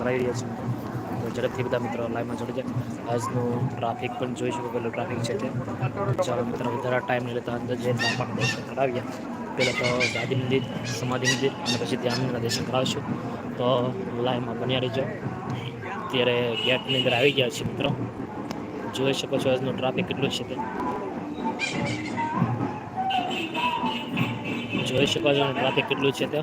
કરાવી રહ્યા છું. તો ઝડપથી બધા મિત્રો લાઈવમાં જોડી જાય આજનું ટ્રાફિક પણ જોઈ શકો પેલું ટ્રાફિક છે તે. ચાલો મિત્રો, વધારે ટાઈમ નહીં લેતા અંદર જઈને બાપાના દર્શન કરાવ્યા પહેલાં તો ગાંધી મંદિર, સમાધિ મંદિર અને પછી ધ્યાનના દર્શન કરાવશું. તો લાઈવમાં બન્યા રહીજો. અત્યારે ગેટની અંદર આવી ગયા છે મિત્રો. જોઈ શકો છો આજનું ટ્રાફિક કેટલું છે તે. જોઈ શકો છો ટ્રાફિક કેટલું છે તો.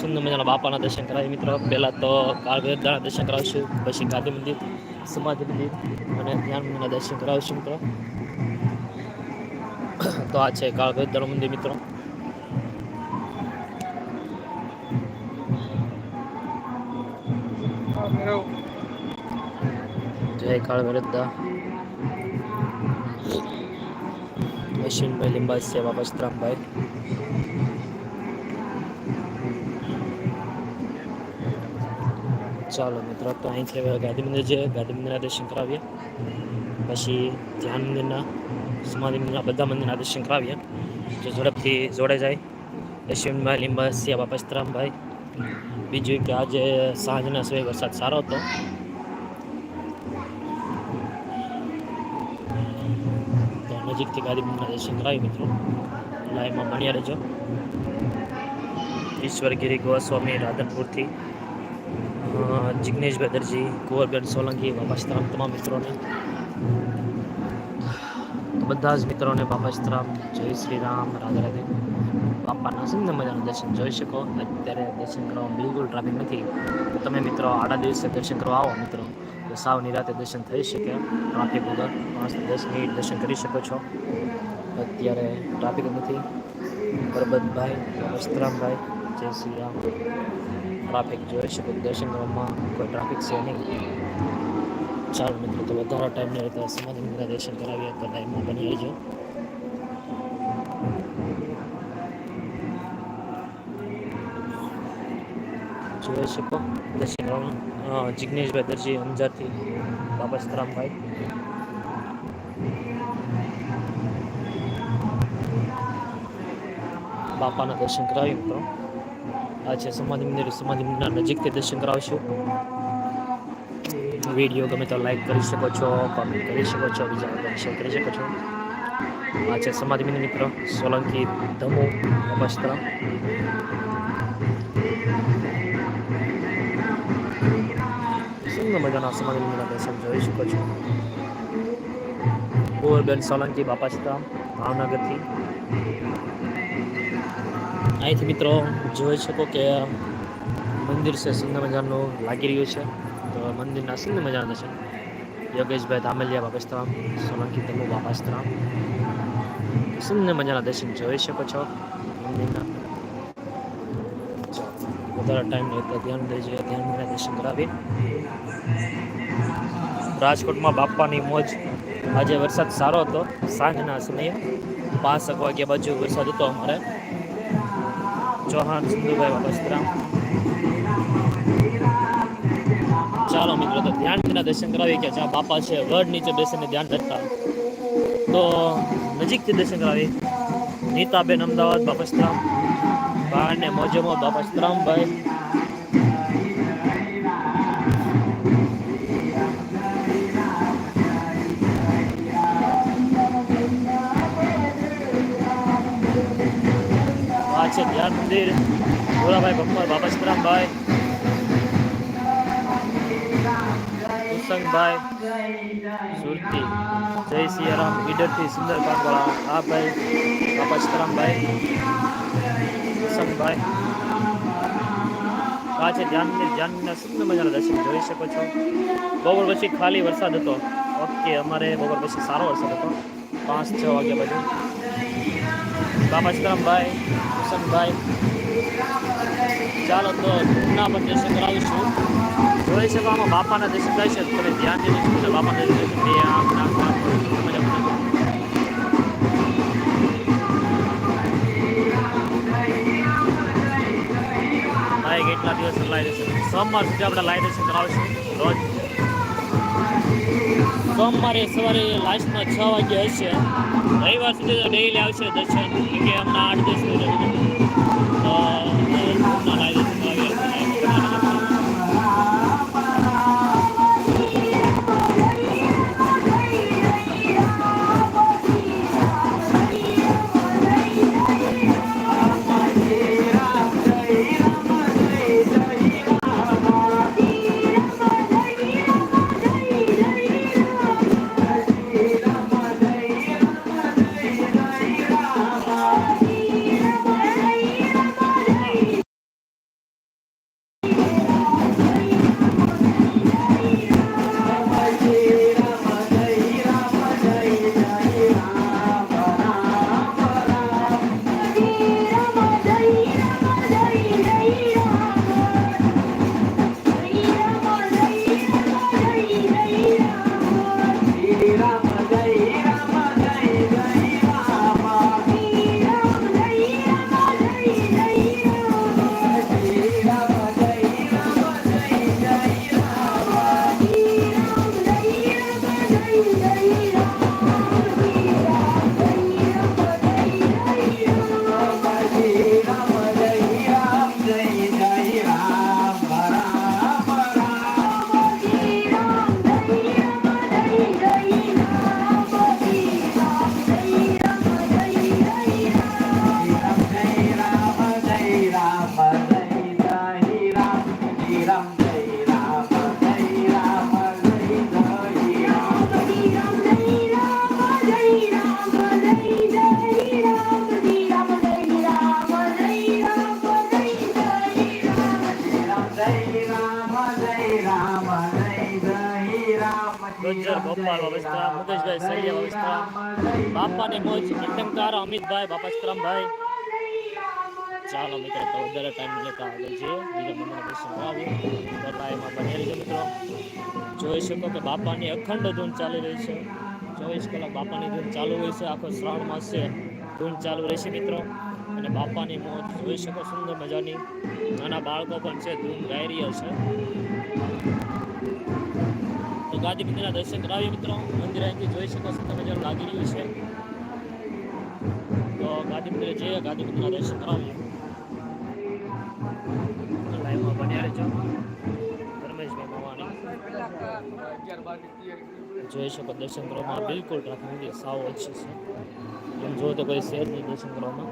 સુંદર મજાના બાપાના દર્શન કરાવી મિત્રો, પહેલાં તો કાળભૈરવના દર્શન કરાવશું, પછી ગાંધી મંદિર, સમાધિ મંદિર અને ધ્યાન મંદિરના દર્શન કરાવશું, મિત્રો. તો આ છે કાળભૈરવ મંદિર, મિત્રો. જય કાળભૈરવ અશ્વિનભાઈ લિંબાજ સેવા બસ્તરામભાઈ ચાલો મિત્રો, તો અહીંથી હવે ગાંધી મંદિર છે. ગાંધી મંદિરના દર્શન કરાવીએ. પછી ધ્યાન મંદિરના, સમાધિ મંદિરના બધા મંદિરના દર્શન કરાવીએ. જો ઝડપથી જોડે જાય. યશવંતભાઈ લીંબા બાપસ્તરામભાઈ બીજું કે આજે સાંજના સમયે વરસાદ સારો હતો. નજીકથી ગાંધી મંદિરના દર્શન કરાવી મિત્રો. લાઈવમાં ભણ્યા રહેજો. ઈશ્વરગીરી ગોસ્વામી રાધનપુરથી. અ, જિગ્નેશભાઈ દરજી કુંવરબેન સોલંકી બાબાશ્રામ તમામ મિત્રોને. બધા જ મિત્રોને બાબાશ્રામ જય શ્રી રામ રાધે રાધે. બાપાના સુંદર મજાના દર્શન જોઈ શકો. અત્યારે દર્શન કરવામાં બિલકુલ ટ્રાફિક નથી. તમે મિત્રો આડા દિવસે દર્શન કરવા આવો મિત્રો. તો સાવ નિરાતે દર્શન થઈ શકે. ટ્રાફિક વગર પાંચ દસ મિનિટ દર્શન કરી શકો છો. અત્યારે ટ્રાફિક નથી. પરબતભાઈ અસ્ત્રામભાઈ જય શ્રી રામ. ટ્રાફિક જોઈ શકો દર્શન કરવામાં કોઈ ટ્રાફિક છે નહીં. ચાલો મિત્રો, તો વધારે ટાઈમ નહીં રહેતા સમાધિ મંદિરના દર્શન કરાવીએ, તો ટાઈમમાં બની રહેજો. જોઈ શકો, દર્શન જિગ્નેશભાઈ દરજી અંજારથી બાબા સતરામભાઈ બાપાના દર્શન કરાવી મિત્રો. આ છે સમાધિ મંદિર, સમાધિ મંદિરના નજીકથી દર્શન કરાવશું. વીડિયો ગમે તો લાઈક કરી શકો છો કોમેન્ટ કરી શકો છો, બીજા શેર કરી શકો છો. આ છે સમાધિ મંદિર મિત્ર, સોલંકી ધમો અપસ્ત્ર સુંદર મજાના સમાધિ મંદિરના દર્શન જોઈ શકો છો. કુંવરબેન સોલંકી બાપાસ્તા ભાવનગરથી. અહીંથી મિત્રો જોઈ શકો કે મંદિર છે સુંદર મજાનું લાગી રહ્યું છે. તો મંદિરના સુંદર મજાના દર્શન યોગેશભાઈ ધામલિયા બાપસ્તરામ, સોલંકી તમુ બાપસ્તરામ. સુંદર મજાના દર્શન જોઈ શકો છો. મંદિરના વધારે ટાઈમ ધ્યાન દેજે, ધ્યાન દર્શન કરાવી. રાજકોટમાં બાપાની મોજ. આજે વરસાદ સારો હતો. સાંજના સમયે પાંચ વાગ્યા બાજુ વરસાદ હતો અમારે. ચૌહાણ, સિંધુભાઈ વસ્ત્રામ ચાલો મિત્રો, તો ધ્યાનના દર્શન કરાવી કે જ્યાં બાપા છે, વડ નીચે બેસીને ધ્યાન ધરતા તો નજીકથી દર્શન કરાવી નીતાબેન અમદાવાદ બાપસ્તરામ બારને મોજમો બાપસ્તરામ છે. ધ્યાન મંદિર ભોળાભાઈ બાબા સીતરામભાઈ કુસંગભાઈ સુરતી, જય સિયારામ ઈડરથી સુંદર કાઠવાળા આ ભાઈ બાપસ્તરામભાઈ કુસંગભાઈ આ છે ધ્યાન મંદિર, ધ્યાન મંદિરના સુંદર મજાના દર્શન, જોઈ શકો છો. બપોર પછી ખાલી વરસાદ હતો. ઓકે, અમારે બપોર પછી સારો વરસાદ હતો. પાંચ, છ વાગ્યા બાજુ. બાપા સીતારામભાઈ કુશનભાઈ ચાલો તો ના પણ દર્શન કરાવીશું. જોઈ શકો આમાં બાપાના દર્શન થાય છે. તમે ધ્યાન શું બાપાના દર્શન. બે આમ નામ કેટલા દિવસ લાઈ દર્શન સોમવાર સુધી આપણે લાઈ દર્શન કરાવીશું. રોજ સોમવારે સવારે લાસ્ટમાં છ વાગે હશે રવિવાર સુધી તો ડેઈલી આવશે દર્શન કે હમણાં આઠ દિવસ સુધી ગુજ્જર ગોપાલ અવસ્થા મુકેશભાઈ સૈયદ અવસ્થા બાપાની મોજ કીર્તનકાર અમિતભાઈ બાપાશ્રમભાઈ ચાલો મિત્રો, તો વધારે ટાઈમ લેતા આગળ છે બીજા મંદિરના દર્શન કરાવીએ તો ટાઈમમાં બની રહેજો મિત્રો. જોઈ શકો કે બાપાની અખંડ ધૂન ચાલી રહી છે. ચોવીસ કલાક બાપાની ધૂન ચાલુ હોય છે. આખો શ્રાવણ માસ છે. ધૂન ચાલુ રહેશે મિત્રો. અને બાપાની મોજ જોઈ શકો સુંદર મજાની. નાના બાળકો પણ છે, ધૂન ગાઈ રહ્યા છે. ગાદી મંદિરના દર્શન કરાવીએ મિત્રો. મંદિર અહીંથી જોઈ શકો છો તમે જેમ લાગી રહ્યું છે. તો ગાદી મંદિરે જઈએ, ગાદી મંદિરના દર્શન કરાવીએ. લાઈવમાં બન્યા જોઈ શકો દર્શન કરવામાં બિલકુલ ટ્રાફિક નથી સાવ ઓછી છે. એમ જો તો કોઈ શેર નહીં દર્શન કરવામાં.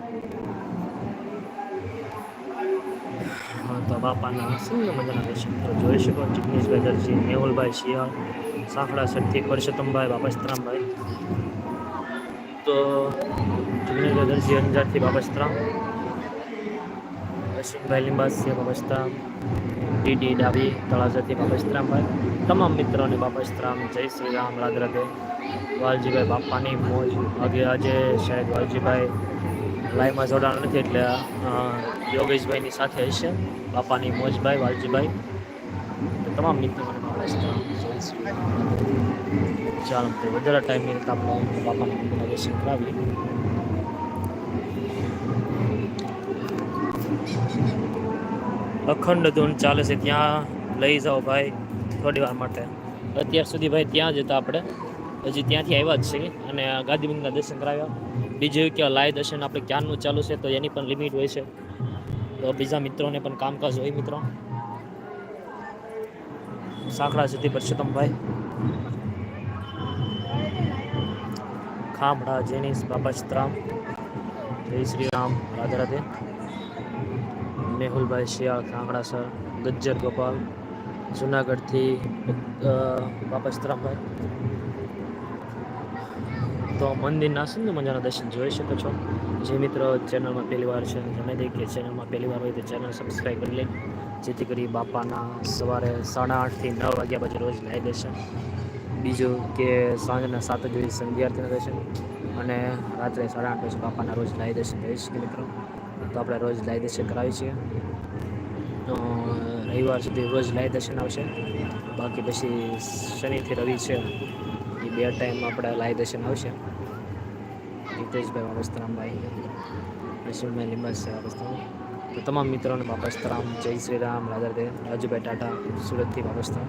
તો બાપાના સુંદર મજાના દર્શન તો જોઈ શકો જિગ્નેશભાઈ દરજી, મેહુલભાઈ શિયાળ સાંકડા શક્તિ પરસોત્તમભાઈ, બાપસ્તરામભાઈ. તો જિગ્નેશભાઈ દરજી અંજારથી બાપસ્તરામ, અશ્વિનભાઈ લિંબાસિયા બાપસ્તરામ, ડીડી ડાબી તળાજાથી બાપસ્તરામભાઈ, તમામ મિત્રોને બાપસ્તરામ, જય શ્રી રામ, રાધે રાધે. વાલજીભાઈ બાપાની મોજ. આજે શાયદ વાલજીભાઈ લાઈવમાં જોડાણ નથી, એટલે યોગેશભાઈની સાથે હશે, બાપાની મોજભાઈ વાલજીભાઈ. તમામ મિત્રોને ચાલો, તો વધારે ટાઈમ નહીં આપણે બાપાના મંદિરના દર્શન કરાવીએ. અખંડ ધૂન ચાલે છે, ત્યાં લઈ જાઓ ભાઈ, થોડી વાર માટે. અત્યાર સુધી ભાઈ ત્યાં જ હતા આપણે. હજી ત્યાંથી આવ્યા જ છીએ અને મંદિરના દર્શન કરાવ્યા. બીજું કે લાય દર્શન આપણે ક્યારનું ચાલુ છે, તો એની પણ લિમિટ હોય છે. બીજા મિત્રોને પણ કામકાજ હોય મિત્રો. સાંકડા સુધી પરસોત્તમભાઈ. ખામડા, જેનીસ, બાબા સિતરામ. જય શ્રી રામ, રાધે રાધે. મેહુલભાઈ શિયાળ કાંગડા સર, ગજ્જર ગોપાલ, જુનાગઢથી બાબા સીતરામભાઈ. તો મંદિરના સુંદર મજાના દર્શન જોઈ શકો છો. જે મિત્રો ચેનલમાં પહેલી વાર છે જણાવી દઈએ કે ચેનલમાં પહેલી વાર હોય તો ચેનલ સબસ્ક્રાઈબ કરી લે. જેથી કરી બાપાના સવારે સાડા આઠથી નવ વાગ્યા પછી રોજ લાઈ દર્શન બીજું કે સાંજના સાત જ વાગે સંધ્યાર્થીના દર્શન. અને રાત્રે સાડા આઠ પછી બાપાના રોજ લાઈ દર્શન થઈ શકીએ મિત્રો. તો આપણે રોજ લાઈ દર્શન કરાવીએ છીએ રવિવાર સુધી રોજ લાઈ દર્શન આવશે. બાકી પછી શનિથી રવિ છે. એ બે ટાઈમ આપણે લાય દર્શન આવશે. હિતેશભાઈ બાબસ્તરામભાઈ નસીમભાઈ લીંબાસ છે બાબસ્તરામ તો તમામ મિત્રોને બાબસ્તરામ જય શ્રી રામ રાધારદે રાજુભાઈ ટાટા, સુરતથી બાબસ્તરામ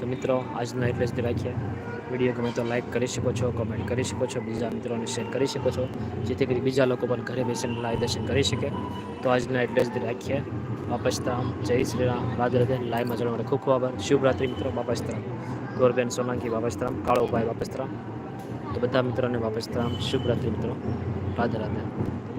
તો મિત્રો, આજનો એટલે જ રાખીએ. વીડિયો ગમે તો લાઈક કરી શકો છો કમેન્ટ કરી શકો છો, બીજા મિત્રોને શેર કરી શકો છો. જેથી કરી બીજા લોકો પણ ઘરે બેસીને લાઈવ દર્શન કરી શકે. તો આજના એટલે જ રાખીએ. બાપસ્તરામ જય શ્રી રામ રાધે રાધે લાઈવમાં જોડવા ખૂબ ખૂબ આભાર. શુભરાત્રિ મિત્રો બાપસ્તરામ ગોરબેન સોલંકી બાપસ્તરામ કાળોભાઈ બાપસ્તરામ. તો બધા મિત્રોને બાપસ્તરામ. શુભરાત્રિ મિત્રો. રાધે રાધે.